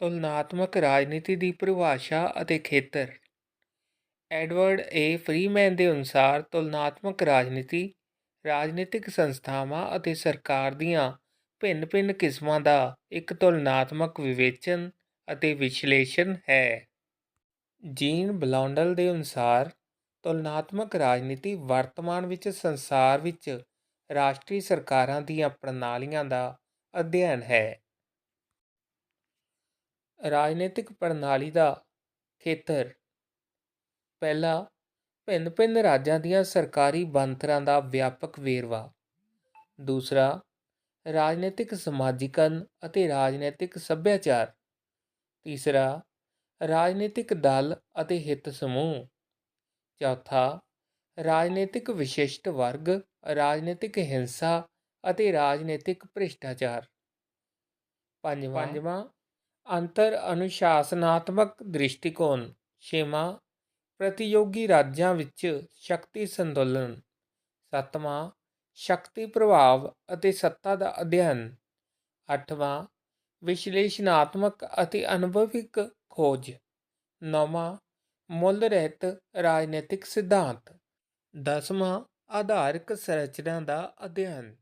ਤੁਲਨਾਤਮਕ ਰਾਜਨੀਤੀ ਦੀ ਪਰਿਭਾਸ਼ਾ ਅਤੇ ਖੇਤਰ ਐਡਵਰਡ ਏ ਫਰੀਮੈਨ ਦੇ ਅਨੁਸਾਰ ਤੁਲਨਾਤਮਕ ਰਾਜਨੀਤੀ, ਰਾਜਨੀਤਿਕ ਸੰਸਥਾਵਾਂ ਅਤੇ ਸਰਕਾਰ ਦੀਆਂ ਭਿੰਨ-ਭਿੰਨ ਕਿਸਮਾਂ ਦਾ ਇੱਕ ਤੁਲਨਾਤਮਕ ਵਿਵੇਚਨ ਅਤੇ ਵਿਸ਼ਲੇਸ਼ਣ ਹੈ। ਜੀਨ ਬਲੌਂਡਲ ਦੇ ਅਨੁਸਾਰ ਤੁਲਨਾਤਮਕ ਰਾਜਨੀਤੀ ਵਰਤਮਾਨ ਵਿੱਚ ਸੰਸਾਰ ਵਿੱਚ ਰਾਸ਼ਟਰੀ ਸਰਕਾਰਾਂ ਦੀਆਂ ਪ੍ਰਣਾਲੀਆਂ ਦਾ ਅਧਿਐਨ ਹੈ। ਰਾਜਨੀਤਿਕ ਪ੍ਰਣਾਲੀ ਦਾ ਖੇਤਰ। ਪਹਿਲਾ ਭਿੰਨ-ਭਿੰਨ ਰਾਜਾਂ ਦੀਆਂ ਸਰਕਾਰੀ ਬਣਤਰਾਂ ਦਾ ਵਿਆਪਕ ਵੇਰਵਾ। ਦੂਸਰਾ, ਰਾਜਨੀਤਿਕ ਸਮਾਜੀਕਰਨ ਅਤੇ ਰਾਜਨੀਤਿਕ ਸੱਭਿਆਚਾਰ। ਤੀਸਰਾ, ਰਾਜਨੀਤਿਕ ਦਲ ਅਤੇ ਹਿੱਤ ਸਮੂਹ। ਚੌਥਾ, ਰਾਜਨੀਤਿਕ ਵਿਸ਼ਿਸ਼ਟ ਵਰਗ, ਰਾਜਨੀਤਿਕ ਹਿੰਸਾ ਅਤੇ ਰਾਜਨੀਤਿਕ ਭ੍ਰਿਸ਼ਟਾਚਾਰ। ਪੰਜਵਾਂ ਅੰਤਰ ਅਨੁਸ਼ਾਸਨਾਤਮਕ ਦ੍ਰਿਸ਼ਟੀਕੋਣ, ਛੇਵਾਂ, ਪ੍ਰਤੀਯੋਗੀ ਰਾਜਾਂ ਵਿੱਚ ਸ਼ਕਤੀ ਸੰਤੁਲਨ, ਸੱਤਵਾਂ, ਸ਼ਕਤੀ ਪ੍ਰਭਾਵ ਅਤੇ ਸੱਤਾ ਦਾ ਅਧਿਐਨ, ਅੱਠਵਾਂ ਵਿਸ਼ਲੇਸ਼ਣਾਤਮਕ ਅਤੇ ਅਨੁਭਵਿਕ ਖੋਜ, ਨੌਵਾਂ, ਮੁੱਲ ਰਹਿਤ ਰਾਜਨੀਤਿਕ ਸਿਧਾਂਤ, ਦਸਵਾਂ, ਆਧਾਰਿਕ ਸੰਰਚਨਾ ਦਾ ਅਧਿਐਨ।